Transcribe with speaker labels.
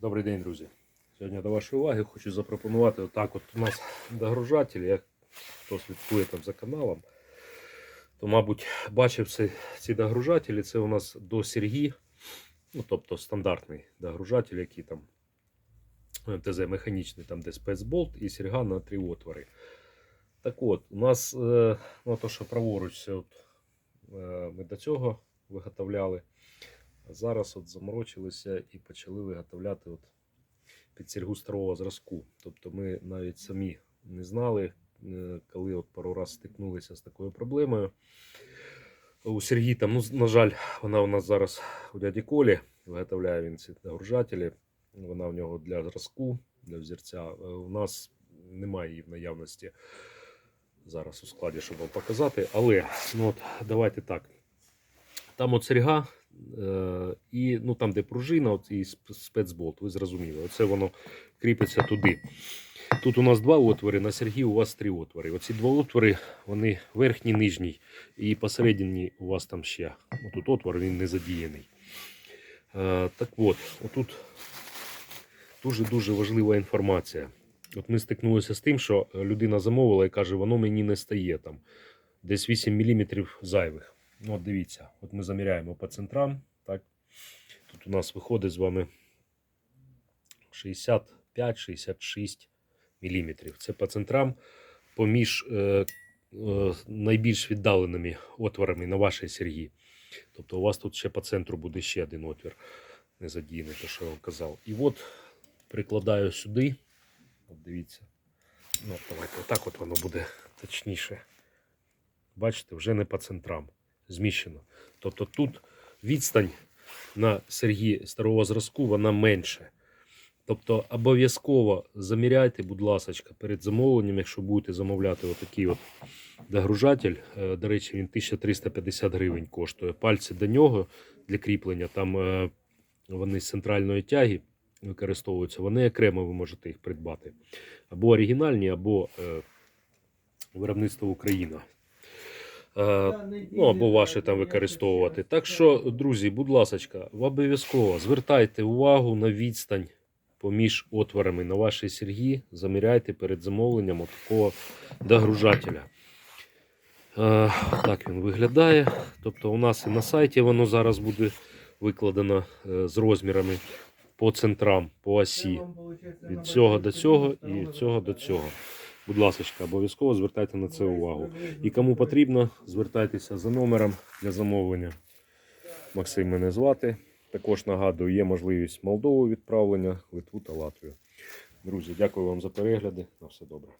Speaker 1: Добрий день, друзі. Сьогодні до вашої уваги хочу запропонувати отак от у нас догружатель, як хто слідкує там за каналом, то, мабуть, бачив ці, ці догружателі. Це у нас до Сергій, ну, тобто стандартний догружатель, який там ТЗ механічний, там де спецболт і серга на три отвори. Так от, у нас, е, ну, то, що праворуч, от, е, ми до цього виготовляли. Зараз от заморочилися і почали виготовляти от під старого зразку. Тобто ми навіть самі не знали, е, коли от пару раз стикнулися з такою проблемою. У Сергій там, ну, на жаль, вона у нас зараз у дяді Колі, виготовляє він ці нагружателі. Вона в нього для зразку, для взірця. Е, У нас немає її в наявності зараз у складі, щоб вам показати. Але ну от, давайте так. Там от серга, і ну, там, де пружина, от, і спецболт, ви зрозуміли. Оце воно кріпиться туди. Тут у нас два отвори, на сергі у вас три отвори. Оці два отвори, вони верхній, нижній, і посередині у вас там ще. Отут отвор, він не задіяний. Е, так от, отут дуже-дуже важлива інформація. От ми стикнулися з тим, що людина замовила і каже, воно мені не стає там. Десь 8 мм зайвих. Ну, от дивіться, от ми заміряємо по центрам. Так? Тут у нас виходить з вами 65-66 мм. Це по центрам поміж е, е, найбільш віддаленими отворами на вашій сергі. Тобто у вас тут ще по центру буде ще один отвір не задіяний, те, що я вам казав. І от прикладаю сюди. От дивіться. Ну, давайте, отак от воно буде точніше. Бачите, вже не по центрам зміщено. Тобто тут відстань на Сергії старого зразку вона менше. Тобто обов'язково заміряйте, будь ласка, перед замовленням, якщо будете замовляти отакий от догружатель. Е, До речі, він 1350 гривень коштує. Пальці до нього для кріплення, там е, вони з центральної тяги використовуються. Вони окремо ви можете їх придбати. Або оригінальні, або е, виробництво Україна. Е, ну або ваші там використовувати. Так що, друзі, будь ласка, обов'язково звертайте увагу на відстань поміж отворами на вашій сергі, заміряйте перед замовленням такого догружателя. Е, так він виглядає. Тобто, у нас і на сайті воно зараз буде викладено е, з розмірами по центрам, по осі. Від цього до цього і від цього до цього. Будь ласка, обов'язково звертайте на це увагу. І кому потрібно, звертайтеся за номером для замовлення. Максим мене звати. Також нагадую, є можливість Молдову відправлення, Литву та Латвію. Друзі, дякую вам за перегляди. На все добре.